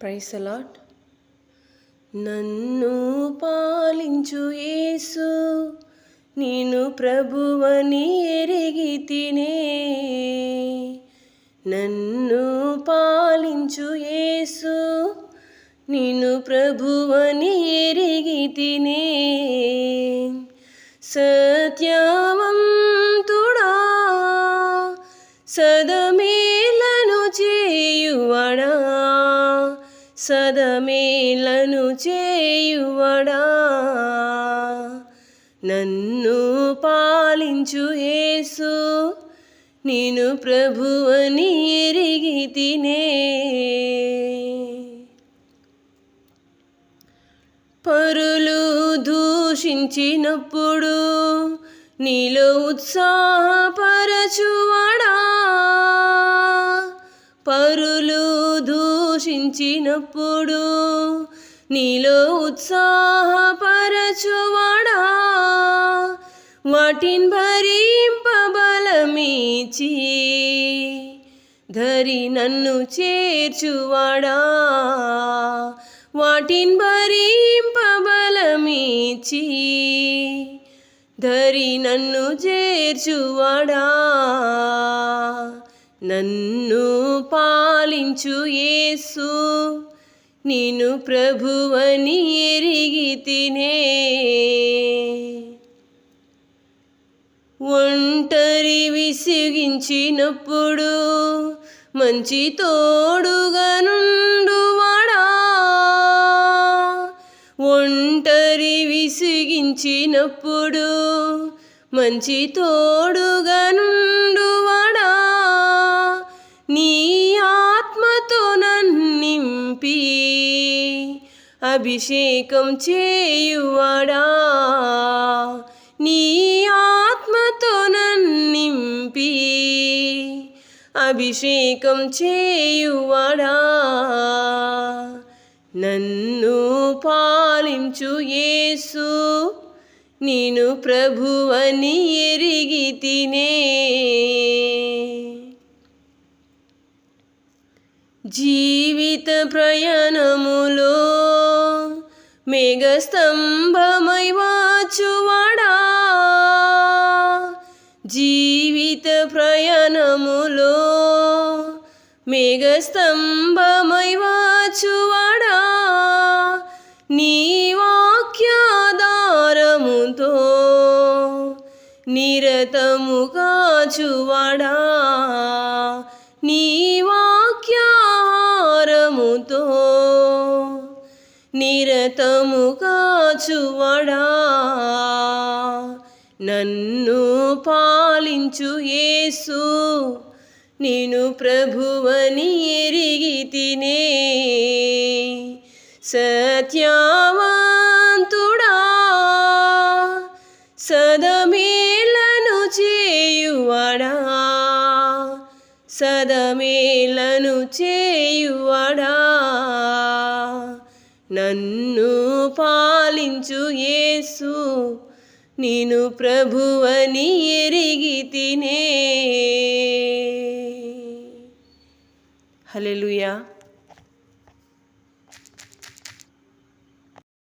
Price allot నన్ను పాలించు యేసు నేను ప్రభువని ఎరిగి తినే. నన్ను పాలించు యేసు నేను ప్రభువని ఎరిగి తినే. సత్యవంతుడా సదమేలను చేయువడా? నన్ను పాలించు యేసు నేను ప్రభువని ఎరిగి తినే. పరులు దూషించినప్పుడు నీలో ఉత్సాహపరచువడా? పరు దూషించినప్పుడు నీలో ఉత్సాహపరచువాడా? వాటిని భరింపబలమీచి ధరి నన్ను చేర్చువాడా? వాటిని భరింపబలమీచి ధరి నన్ను చేర్చువాడా? నన్ను పాలించు యేసు. నేను ప్రభువని ఎరిగి తినే. ఒంటరి విసిగించినప్పుడు మంచి తోడుగా నుండువాడా ఒంటరి విసిగించినప్పుడు మంచి తోడుగా నుండువాడా నన్నింపి అభిషేకం చేయువాడా? నీ ఆత్మతో నన్నింపి అభిషేకం చేయువాడా? నన్ను పాలించు యేసు నేను ప్రభువని ఎరిగి తినే జీవిత ప్రయాణములో మేఘస్తంభమై వాచువాడా? జీవిత ప్రయాణములో మేఘస్తంభమై వాచువాడా? నీ వాక్యాధారముతో నిరతము కాచువాడా? నీ వా నిరతముగా కాచువడా? నన్ను పాలించు యేసు నేను ప్రభువని ఎరిగి తినే సత్యవంతుడా? సదమేలను చేయువడా? సదమేలను చేయువడా? నన్ను పాలించు యేసు నేను ప్రభువని ఎరిగి తినే. హల్లెలూయా.